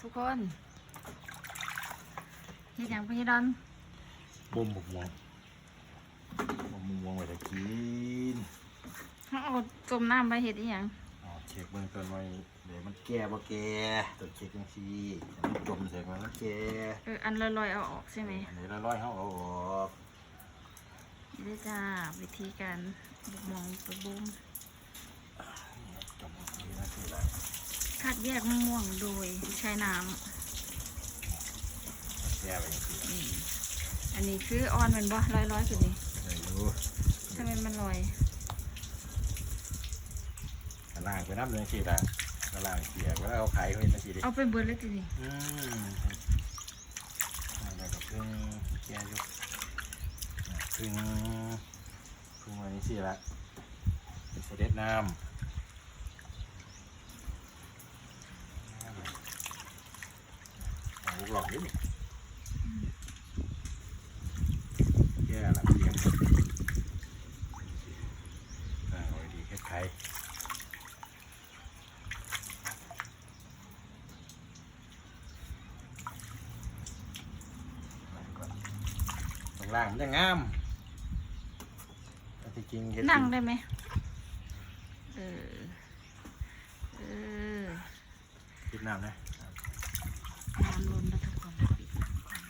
ทุกคนเฮ็ดหยังพี่ดอนบ่มบกม่วงบ่มบกม่วงไว้ได้กินเขาเอาจมน้ำไปเฮ็ดอีหยังอ๋อเช็คเบื้องต้นไว้เดี๋ยวมันแก่บ่แก่ต้องเช็คจังซี่ถ้ามันจมเสร็จมันแก่เอออันลอยๆเอาออกใช่ไหมอันนี้ละร้อยเฮาเอาออกนี่เด้อจ้าวิธีการบุกมองไปบุ้มจมตรงนี้นะสิล่ะ คัดแยกมะม่วงโดยใช้น้แก่ไปจังซี่ำนี่อันนี้คือออนแมันบ่ร้อยๆคือนี่ได้อยู่ทำไมมันลอย กระล่างไปน้ำเลยจังซี่ล่ะกระล่างเสียก็เอาไข่ไว้จังซี่ดิเอาไปเบิดเลยทีนี้อืมแล้วก็เพิ่งแก่อยู่เพิ่งเพิ่งวันนี้สิละเป็นเสด็จน้ำเอาลู กหลอกนิดนี่แก่ละเพียงอ่าเอาไว้ดีแค่ไข่ตรงล่างมันจะงามแต่ที่จริงเฮ็ดนั่งได้ไหมเออ เออ คิดน้ำนะ น้ำล้นแล้วทุกคนปิดน้ำก่อน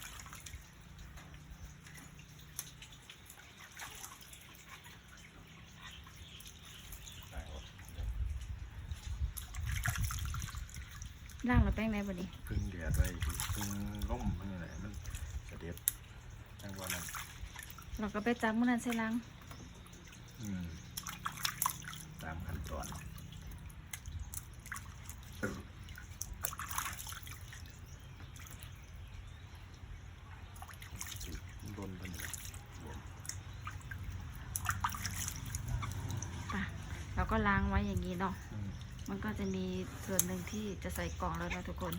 ได้หมดล่างเราแป้งไหนบ่ดีพึ่งเดือดไว้พึ่งล่มพึ่งอะไรมันเสด็จจังหวะนั้นเราก็ไปจับมื้อนั้นใส่ลังอืมตามขั้นตอนโดนเป็น ป่ะเรา ก็ล้างไว้อย่างนี้เนาะอืมมันก็จะมีส่วนหนึ่งที่จะใส่กล่องแล้วนะทุกคน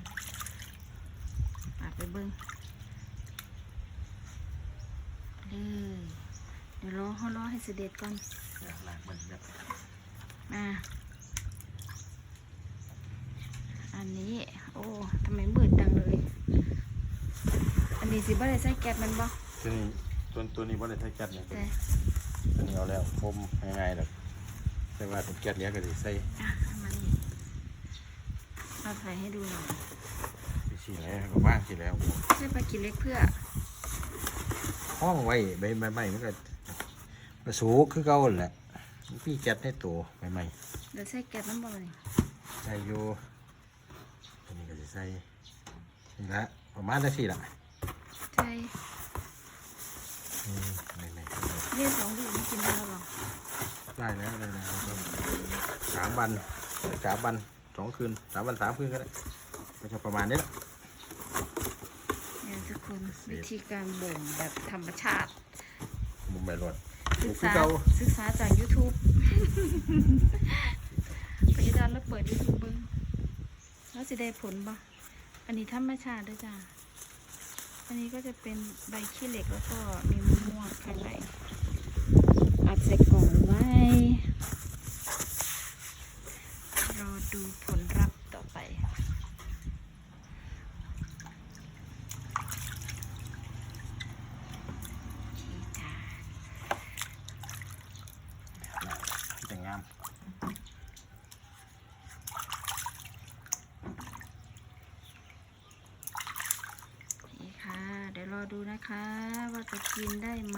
อะไปเบิ้งเลยเดี๋ยวรอเขารอให้เสด็จก่อนอยากล้างมันแบบมาอันนี้ โอ้ทำไมมืดจังเลย อันนี้สิบ่ได้ใส่แก๊สแมันบ่ตัวนี้ตัวตัวนี้ว่าได้ใช้แก๊สเนี่ยแต่ตัวนี้เอาแล้วผมง่ายๆแบบ แต่ว่าผมแก๊สเนี้ยก็ได้ใส่อะมานี่เราใส่ให้ดูหน่อยไปสีแล้วก็ว่างสีแล้วใช่ปลากินเล็กเพื่อห้องไว้ใบไม้มันก็มาสูงคือเก่าหั่นแหละมันพี่แก๊สในตัวใบไม้เดี๋ยวใส่แก๊สน้ำบ่นี่ใส่อยู่ตัวนี้ก็จะใส่นี่ละประมาณนั้นสิละใช่อืมไม่ไม่เรียกสองลูกนี่กินได้แล้วเหรอ ได้แล้วได้แล้วสามวันสามวันสองคืนสามวันสามคืนก็ได้ก็จะประมาณนี้แหละเนี่ยทุกคนวิธีการบ่มแบบธรรมชาติมุมใบรถศึกคือษาเก่าศึกษาจาก YouTube ไปอาจารย์แล้วเปิด YouTube เบิ้งแล้วจะได้ผลบ่อันนี้ธรรมชาติด้วยจ้าอันนี้ก็จะเป็นใบขี้เหล็กแล้วก็มีมะม่วงข้างในอัดใส่กล่องไว้ รอดูผลลัพธ์ต่อไป โอเคจ้า แต่งงาม นี่ค่ะ เดี๋ยวรอ ดูนะคะ ว่าจะกินได้ไหม